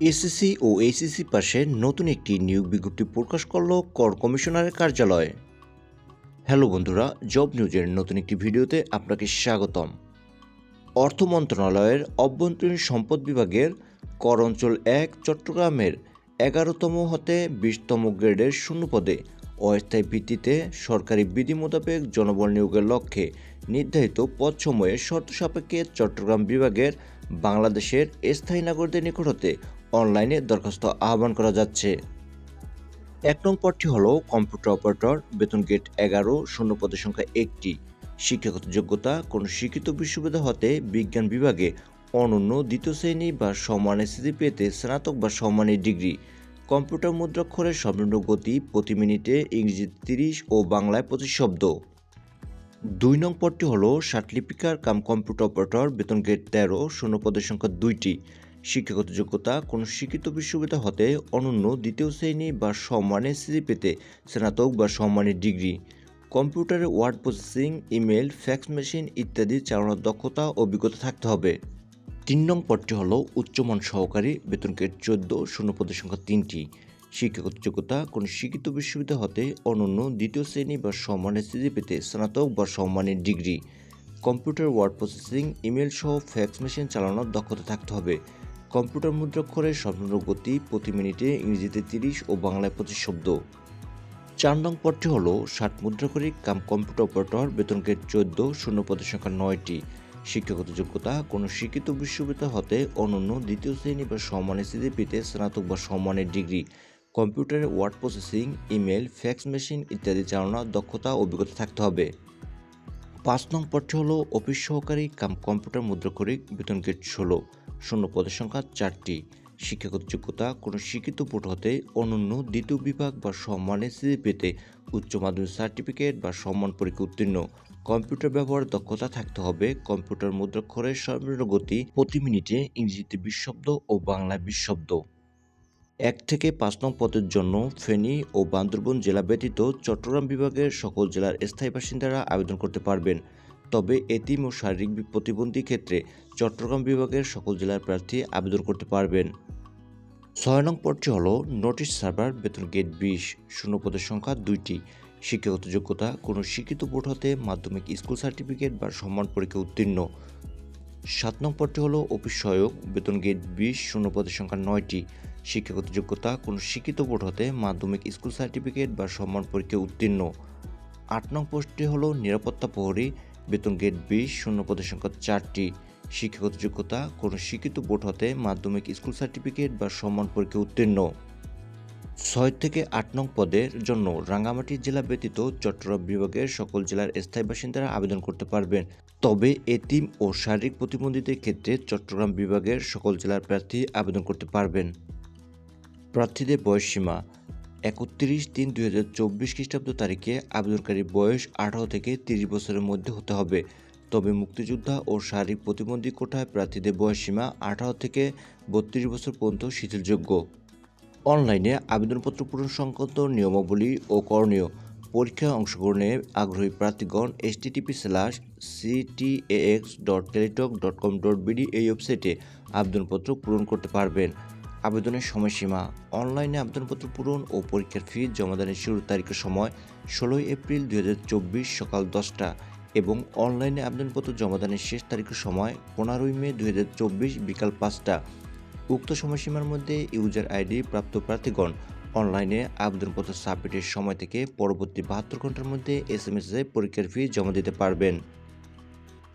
SSC ও HSC পাশে নতুন একটি নিয়োগ বিজ্ঞপ্তি প্রকাশ করল কর কমিশনারের কার্যালয়। হ্যালো বন্ধুরা, জব নিউজের নতুন একটি ভিডিওতে আপনাকে স্বাগতম। অর্থ মন্ত্রণালয়ের অভ্যন্তরীণ সম্পদ বিভাগের কর অঞ্চল এক, চট্টগ্রামের এগারোতম হতে বিশতম গ্রেডের শূন্য পদে অস্থায়ী ভিত্তিতে সরকারি বিধি মোতাবেক জনবল নিয়োগের লক্ষ্যে নির্ধারিত পদ সময়ে শর্ত সাপেক্ষে চট্টগ্রাম বিভাগের বাংলাদেশের স্থায়ী নাগরিকদের নিকট হতে অনলাইনে দরখাস্ত আহ্বান করা যাচ্ছে। এক নং পদটি হল কম্পিউটার অপারেটর, বেতন গেট এগারো, শূন্য পদের সংখ্যা একটি। শিক্ষাগত যোগ্যতা, কোনো শিক্ষিত বিশ্ববিদ্যালয় হতে বিজ্ঞান বিভাগে অনন্য দ্বিতীয় শ্রেণি বা সমানের পেতে স্নাতক বা সমানের ডিগ্রি। কম্পিউটার মুদ্রাক্ষরের সর্বনিম্ন গতি প্রতি মিনিটে ইংরেজি তিরিশ ও বাংলায় পঁচিশ শব্দ। দুই নং পদটি হল ষাটলিপিকার কাম কম্পিউটার অপারেটর, বেতন গেট তেরো, শূন্য পদের সংখ্যা দুইটি। শিক্ষাগত যোগ্যতা কোনো শিক্ষিত বিশ্ববিদ্যালয় হতে অনন্য দ্বিতীয় শ্রেণি বা সম্মানের স্থিতি সিজিপিতে স্নাতক বা সম্মানের ডিগ্রি। কম্পিউটারে word processing email fax machine ইত্যাদি চালানোর দক্ষতা, অভিজ্ঞতা থাকতে হবে। তিন নং পদটি হল উচ্চমান সহকারী, বেতন গেট চোদ্দ, শূন্য পদের সংখ্যা তিনটি। শিক্ষাগত যোগ্যতা কোনো শিক্ষিত বিশ্ববিদ্যালয় হতে অনন্য দ্বিতীয় শ্রেণি বা সম্মানের স্থিতি সিজিপিতে স্নাতক বা সম্মানের degree. Computer word processing email সহ ফ্যাক্স মেশিন চালানোর দক্ষতা থাকতে হবে। কম্পিউটার মুদ্রাক্ষরের সর্বনিম্ন গতি প্রতি মিনিটে ইংরেজিতে তিরিশ ও বাংলায় পঁচিশ শব্দ। চার নং পদটি হল ষাট মুদ্রাক্ষরিক কাম কম্পিউটার অপারেটর, বেতন গেট চোদ্দ, শূন্য পদের সংখ্যা নয়টি। শিক্ষাগত যোগ্যতা, কোনো শিক্ষিত বিশ্ববিদ্যালয় হতে অনন্য দ্বিতীয় শ্রেণি বা সম্মানের স্থিতি পেতে স্নাতক বা সম্মানের ডিগ্রি। কম্পিউটারে word processing, email, fax machine ইত্যাদি চালানোর দক্ষতা অভিজ্ঞতা থাকতে হবে। পাঁচ নং পদটি হল অফিস সহকারী কাম কম্পিউটার মুদ্রাক্ষরিক বেতন গেট ষোলো। শূন্য পদের সংখ্যা চারটি। শিক্ষাগত যোগ্যতা, কোনো শিক্ষিত বোর্ড হতে অনন্য দ্বিতীয় বিভাগ বা সম্মানের সিজিপিতে উচ্চ মাধ্যমিক সার্টিফিকেট বা সম্মান পরীক্ষা উত্তীর্ণ। কম্পিউটার ব্যবহার দক্ষতা থাকতে হবে। কম্পিউটার মুদ্রাক্ষরের সর্বনিম্ন গতি প্রতি মিনিটে ইংরেজিতে বিশ ও বাংলা বিশ এক থেকে পাঁচ নং পদের জন্য ফেনী ও বান্দরবন জেলা ব্যতীত চট্টগ্রাম বিভাগের সকল জেলার স্থায়ী বাসিন্দারা আবেদন করতে পারবেন। তবে এতিম ও শারীরিক প্রতিবন্ধী ক্ষেত্রে চট্টগ্রাম বিভাগের সকল জেলার প্রার্থী আবেদন করতে পারবেন। ছয় নং পদটি হল নোটিশ সার্ভার, বেতন গেট বিশ শূন্যপদের সংখ্যা দুইটি। শিক্ষাগত যোগ্যতা, কোনো শিক্ষিত বোর্ড হতে মাধ্যমিক স্কুল সার্টিফিকেট বা সম্মান পরীক্ষা উত্তীর্ণ। সাত নং পদটি হল অফিস সহায়ক, বেতন গেট বিশ, শূন্য পদের সংখ্যা নয়টি। শিক্ষাগত যোগ্যতা, কোনো শিক্ষিত বোর্ড হতে মাধ্যমিক স্কুল সার্টিফিকেট বা সম্মান পরীক্ষা উত্তীর্ণ। আট নং পোস্টটি হল নিরাপত্তা প্রহরী বেতন গেট বিশ, শূন্য পদের সংখ্যা চারটি। শিক্ষাগত যোগ্যতা, কোনো শিক্ষিত বোর্ড হতে মাধ্যমিক স্কুল সার্টিফিকেট বা সম্মান পরীক্ষা উত্তীর্ণ। ছয় থেকে আট নং পদের জন্য রাঙ্গামাটি জেলা ব্যতীত চট্টগ্রাম বিভাগের সকল জেলার স্থায়ী বাসিন্দারা আবেদন করতে পারবেন। তবে এতিম ও শারীরিক প্রতিবন্ধীদের ক্ষেত্রে চট্টগ্রাম বিভাগের সকল জেলার প্রার্থী আবেদন করতে পারবেন। প্রার্থীদের বয়সসীমা একত্রিশ তিন দুই হাজার চব্বিশ খ্রিস্টাব্দ তারিখে আবেদনকারীর বয়স আঠারো থেকে তিরিশ বছরের মধ্যে হতে হবে। তবে মুক্তিযোদ্ধা ও শারীরিক প্রতিবন্ধী কোঠায় প্রার্থীদের বয়সসীমা আঠারো থেকে বত্রিশ বছর পর্যন্ত শিথিলযোগ্য। অনলাইনে আবেদনপত্র পূরণ সংক্রান্ত নিয়মাবলী ও করণীয় পরীক্ষায় অংশগ্রহণে আগ্রহী প্রার্থীগণ HTTP slash CTX dot Teletalk dot com dot BD এই ওয়েবসাইটে আবেদনপত্র পূরণ করতে পারবেন। আবেদনের সময়সীমা, অনলাইনে আবেদনপত্র পূরণ ও পরীক্ষার ফি জমাদানের শুরুর তারিখের সময় ষোলোই এপ্রিল দুই হাজার চব্বিশ সকাল দশটা এবং অনলাইনে আবেদনপত্র জমাদানের শেষ তারিখের সময় পনেরোই মে দুই হাজার চব্বিশ বিকাল পাঁচটা। উক্ত সময়সীমার মধ্যে ইউজার আইডি প্রাপ্ত প্রার্থীগণ অনলাইনে আবেদনপত্র সাবমিটের সময় থেকে পরবর্তী বাহাত্তর ঘণ্টার মধ্যে এস এম এস পরীক্ষার ফি জমা দিতে পারবেন।